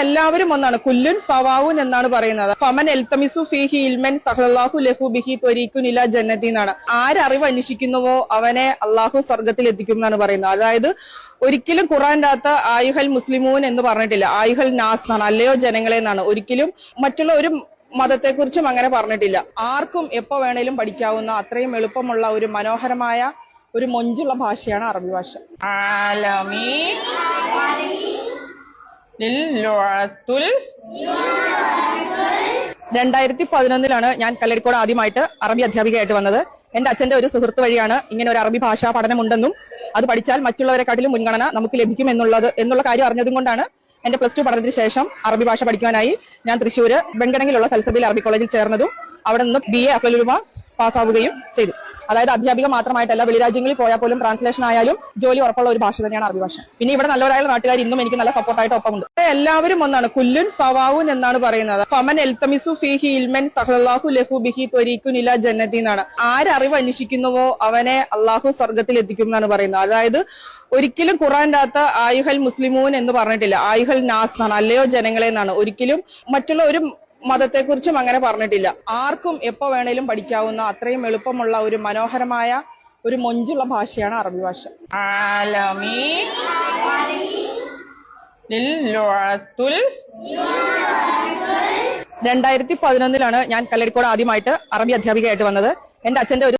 എല്ലാവരും ഒന്നാണ്. കുല്ലുൻ സവാവുൻ എന്നാണ് പറയുന്നത്. ഫമൻ എൽത്തമിസു ഫിഹി ഇൽമൻ സഹലാഹു ലഹു ബിഹി ത്വരീക്കുൻ ഇല ജന്നതി എന്നാണ്. ആരറിവ് അന്വേഷിക്കുന്നുവോ അവനെ അള്ളാഹു സ്വർഗത്തിൽ എത്തിക്കും എന്നാണ് പറയുന്നത്. അതായത് ഒരിക്കലും ഖുറാന്റെ അകത്ത് ആയുഹൽ മുസ്ലിമൂൻ എന്ന് പറഞ്ഞിട്ടില്ല. ആയുഹൽ നാസ് എന്നാണ്. അല്ലയോ ജനങ്ങളെ എന്നാണ്. ഒരിക്കലും മറ്റുള്ള ഒരു മതത്തെക്കുറിച്ചും അങ്ങനെ പറഞ്ഞിട്ടില്ല. ആർക്കും എപ്പോ വേണേലും പഠിക്കാവുന്ന അത്രയും എളുപ്പമുള്ള ഒരു മനോഹരമായ ഒരു മൊഞ്ചുള്ള ഭാഷയാണ് അറബി ഭാഷ. ആലമീ രണ്ടായിരത്തി പതിനൊന്നിലാണ് ഞാൻ കല്ലടിക്കോട് ആദ്യമായിട്ട് അറബി അധ്യാപികയായിട്ട് വന്നത്. എന്റെ അച്ഛന്റെ ഒരു സുഹൃത്ത് വഴിയാണ് ഇങ്ങനെ ഒരു അറബി ഭാഷാ പഠനമുണ്ടെന്നും അത് പഠിച്ചാൽ മറ്റുള്ളവരെക്കാട്ടിലും മുൻഗണന നമുക്ക് ലഭിക്കും എന്നുള്ളത് എന്നുള്ള കാര്യം അറിഞ്ഞതും കൊണ്ടാണ് എന്റെ പ്ലസ് ടു പഠനത്തിന് ശേഷം അറബി ഭാഷ പഠിക്കുവാനായി ഞാൻ തൃശ്ശൂര് വെങ്കടങ്ങിലുള്ള സൽസബിൽ അറബി കോളേജിൽ ചേർന്നതും അവിടെ നിന്ന് ബി എ അഫലുമ പാസ്സാവുകയും ചെയ്തു. അതായത് അധ്യാപിക മാത്രമായിട്ടല്ല വെളിരാജ്യങ്ങളിൽ പോയാൽ പോലും ട്രാൻസ്ലേഷൻ ആയാലും ജോലി ഉറപ്പുള്ള ഒരു ഭാഷ തന്നെയാണ് അറബി ഭാഷ. പിന്നെ ഇവിടെ നല്ലവരായ നാട്ടുകാർ ഇന്നും എനിക്ക് നല്ല സപ്പോർട്ടായിട്ട് ഒപ്പമുണ്ട്. എല്ലാവരും ഒന്നാണ് കുല്ലുൻ സവാവുൻ എന്നാണ് പറയുന്നത്. ഫമൻ എൽത്തമിസു ഫിഹി ഇൽമൻ സഹ്ലാഹു ലഹു ബിഹി ത്വരീക്കുൻ ഇല ജന്നതി എന്നാണ്. ആരറിവ് അന്വേഷിക്കുന്നുവോ അവനെ അള്ളാഹു സ്വർഗത്തിൽ എത്തിക്കും എന്നാണ് പറയുന്നത്. അതായത് ഒരിക്കലും ഖുറാന്റെ അകത്ത് ആയുഹൽ മുസ്ലിമൂൻ എന്ന് പറഞ്ഞിട്ടില്ല. ആയുഹൽ നാസ് എന്നാണ് അല്ലയോ ജനങ്ങളെ എന്നാണ്. ഒരിക്കലും മറ്റുള്ള ഒരു മതത്തെക്കുറിച്ചും അങ്ങനെ പറഞ്ഞിട്ടില്ല. ആർക്കും എപ്പോ വേണേലും പഠിക്കാവുന്ന അത്രയും എളുപ്പമുള്ള ഒരു മനോഹരമായ ഒരു മൊഞ്ചുള്ള ഭാഷയാണ് അറബി ഭാഷ. രണ്ടായിരത്തി പതിനൊന്നിലാണ് ഞാൻ കല്ലടിക്കോട് ആദ്യമായിട്ട് അറബി അധ്യാപികയായിട്ട് വന്നത്. എന്റെ അച്ഛന്റെ ഒരു